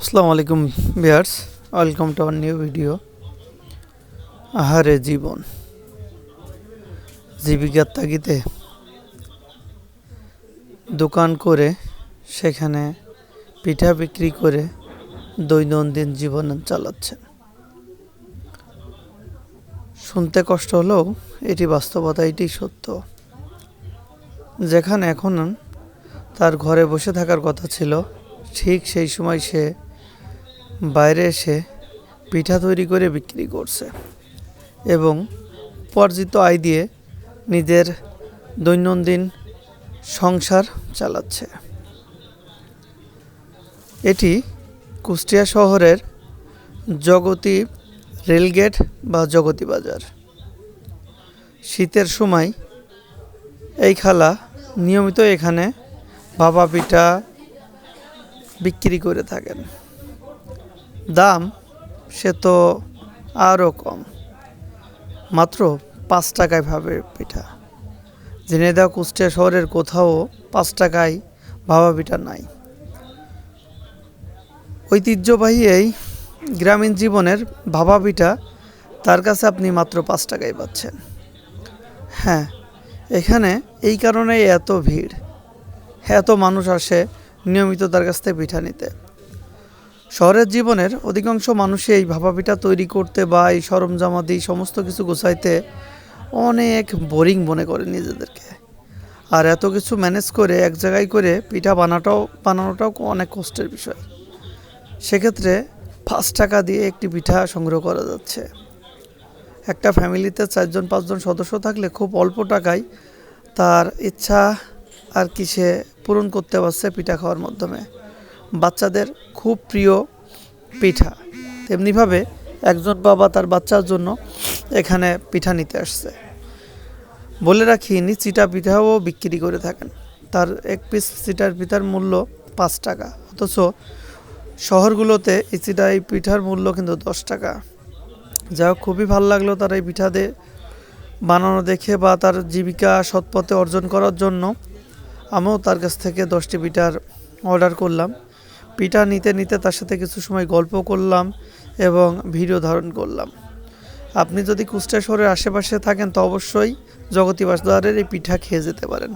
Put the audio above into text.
আসসালামু আলাইকুম viewers welcome to our new video. আহারে জীবন। জীবিকার তাগিদে দোকান করে, সেখানে পিঠা বিক্রি করে দৈনন্দিন জীবন চালাচ্ছেন। শুনতে কষ্ট হলেও এটি বাস্তবতা, এটি সত্য। যেখানে এখন তার ঘরে বসে থাকার কথা ছিল, ঠিক সেই সময় সে বাইরে এসে পিঠা তৈরি করে বিক্রি করছে এবং উপার্জিত আয় দিয়ে নিজের দৈনন্দিন সংসার চালাচ্ছে। এটি কুষ্টিয়া শহরের জগতি রেলগেট বা জগতি বাজার। শীতের সময় এই খালা নিয়মিত এখানে ভাপা পিঠা বিক্রি করে থাকেন। দাম সে তো আরও কম। মাত্র পাঁচ টাকায় ভাবে পিঠা। ঝিনেদা কুষ্টিয়া শহরের কোথাও পাঁচ টাকায় ভাবা পিঠা নাই। ঐতিহ্যবাহী এই গ্রামীণ জীবনের ভাবা পিঠা তার কাছে আপনি মাত্র পাঁচ টাকায় পাচ্ছেন। হ্যাঁ এখানে এই কারণেই এত ভিড়। এত মানুষ আসে নিয়মিত তার কাছ থেকে পিঠা নিতে। শহরের জীবনের অধিকাংশ মানুষই এই ভাপা পিঠা তৈরি করতে বা এই সরঞ্জামাদি সমস্ত কিছু গোছাইতে অনেক বোরিং মনে করে নিজেদেরকে। আর এত কিছু ম্যানেজ করে এক জায়গায় করে পিঠা বানাটাও, বানানোটাও অনেক কষ্টের বিষয়। সেক্ষেত্রে পাঁচ টাকা দিয়ে একটি পিঠা সংগ্রহ করা যাচ্ছে। একটা ফ্যামিলিতে চারজন, পাঁচজন সদস্য থাকলে খুব অল্প টাকায় তার ইচ্ছা আর কি সে পূরণ করতে পারছে পিঠা খাওয়ার মাধ্যমে। বাচ্চাদের খুব প্রিয় পিঠা। তেমনিভাবে একজন বাবা তার বাচ্চার জন্য এখানে পিঠা নিতে আসছে। বলে রাখি ইনি চিটা পিঠাও বিক্রি করে থাকেন। তার এক পিস চিটার পিঠার মূল্য পাঁচ টাকা। অথচ শহরগুলোতে এই চিটা এই পিঠার মূল্য কিন্তু দশ টাকা। যা খুবই ভালো লাগল তার এই পিঠা দিয়ে বানানো দেখে বা তার জীবিকা সৎপথে অর্জন করার জন্য। আমিও তার কাছ থেকে দশটি পিঠার অর্ডার করলাম। পিঠা নিতে নিতে তার সাথে কিছু সময় গল্প করলাম এবং ভিডিও ধারণ করলাম। আপনি যদি কুষ্টিয়া শহরের আশেপাশে থাকেন তো অবশ্যই জগতী বাসদারের এই পিঠা খেয়ে যেতে পারেন।